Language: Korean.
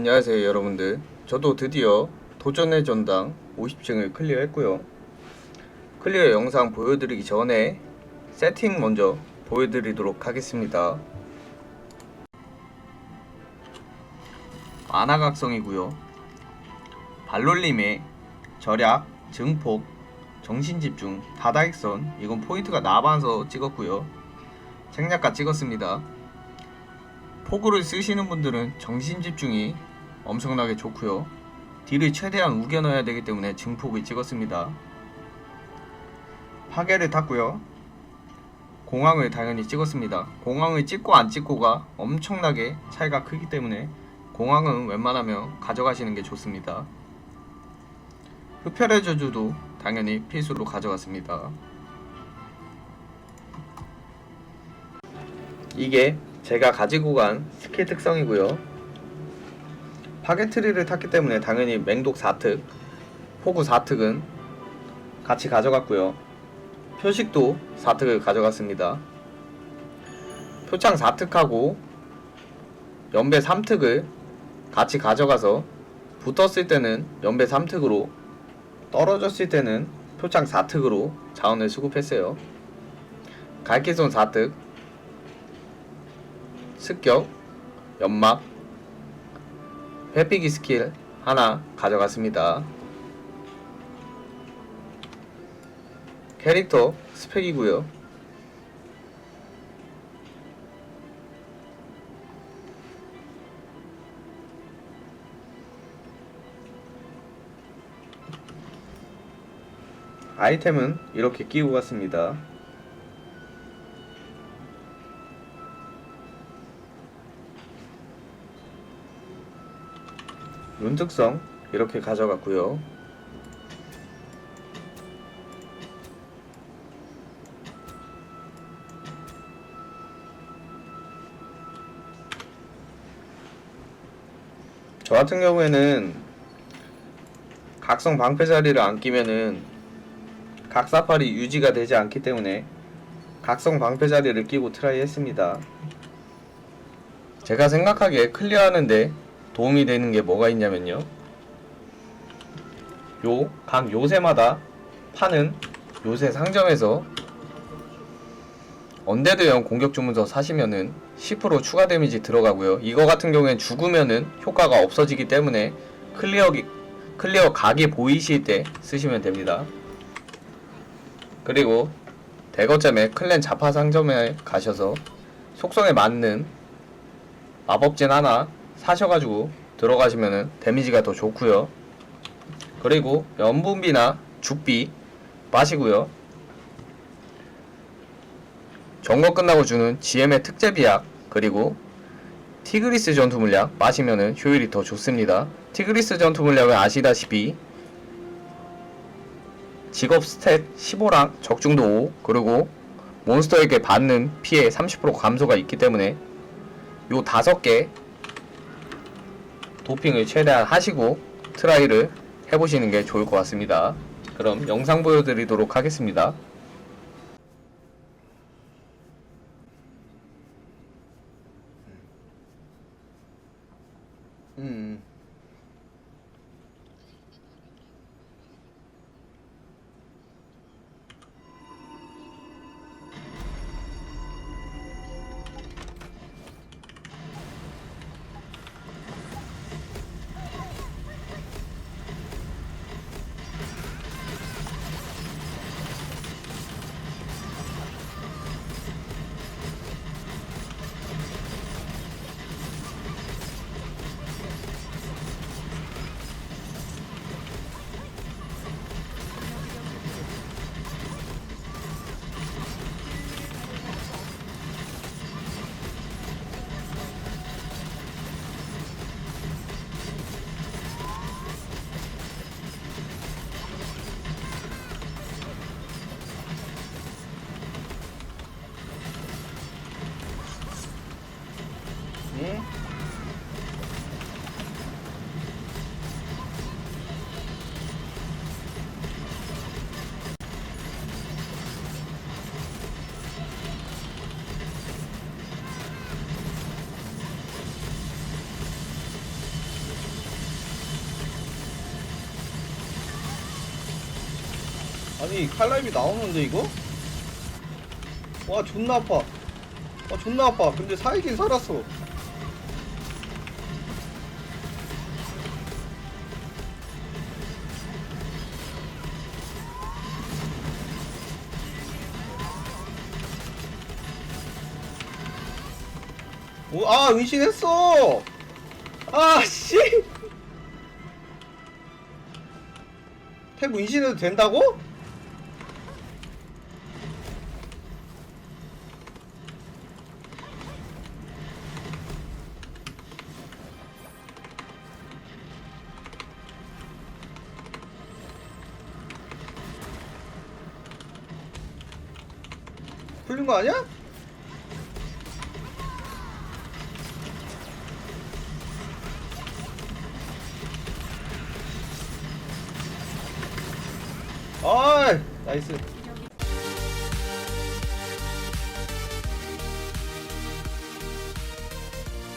안녕하세요 여러분들. 저도 드디어 도전의 전당 50층을 클리어했고요. 클리어 영상 보여드리기 전에 세팅 먼저 보여드리도록 하겠습니다. 만화각성이고요. 발놀림의 절약, 증폭, 정신집중, 다다익선 이건 포인트가 나반서 찍었고요. 생략가 찍었습니다. 포구를 쓰시는 분들은 정신 집중이 엄청나게 좋고요. 딜을 최대한 우겨 넣어야 되기 때문에 증폭을 찍었습니다. 파괴를 탔고요. 공항을 당연히 찍었습니다. 공항을 찍고 안 찍고가 엄청나게 차이가 크기 때문에 공항은 웬만하면 가져가시는 게 좋습니다. 흡혈의 저주도 당연히 필수로 가져갔습니다. 이게 제가 가지고 간 스킬 특성이고요. 파게트리를 탔기 때문에 당연히 맹독 4특, 포구 4특은 같이 가져갔고요. 표식도 4특을 가져갔습니다. 표창 4특하고 연배 3특을 같이 가져가서 붙었을 때는 연배 3특으로 떨어졌을 때는 표창 4특으로 자원을 수급했어요. 갈기손 4특 습격, 연막, 회피기 스킬 하나 가져갔습니다. 캐릭터 스펙이고요. 아이템은 이렇게 끼고 갔습니다. 룬 특성 이렇게 가져갔고요. 저 같은 경우에는 각성 방패 자리를 안 끼면은 각사팔이 유지가 되지 않기 때문에 각성 방패 자리를 끼고 트라이 했습니다. 제가 생각하기에 클리어하는데 도움이 되는 게 뭐가 있냐면요. 요 각 요새마다 파는 요새 상점에서 언데드형 공격 주문서 사시면은 10% 추가 데미지 들어가고요. 이거 같은 경우엔 죽으면은 효과가 없어지기 때문에 클리어 기- 클리어 각이 보이실 때 쓰시면 됩니다. 그리고 대거점에 클랜 자파 상점에 가셔서 속성에 맞는 마법진 하나 사셔가지고 들어가시면은 데미지가 더 좋고요. 그리고 연분비나 죽비 마시고요. 점거 끝나고 주는 GM의 특제 비약 그리고 티그리스 전투 물약 마시면은 효율이 더 좋습니다. 티그리스 전투 물약은 아시다시피 직업 스탯 15랑 적중도 5 그리고 몬스터에게 받는 피해 30% 감소가 있기 때문에 요 다섯 개 도핑을 최대한 하시고 트라이를 해보시는 게 좋을 것 같습니다. 그럼 영상 보여드리도록 하겠습니다. 음. 아니 칼라임이 나오는데 이거? 와 존나 아파. 와 존나 아파. 근데 살긴 살았어. 오, 아 은신했어! 아씨! 탭 은신해도 된다고? 풀린 거 아니야? 아이 나이스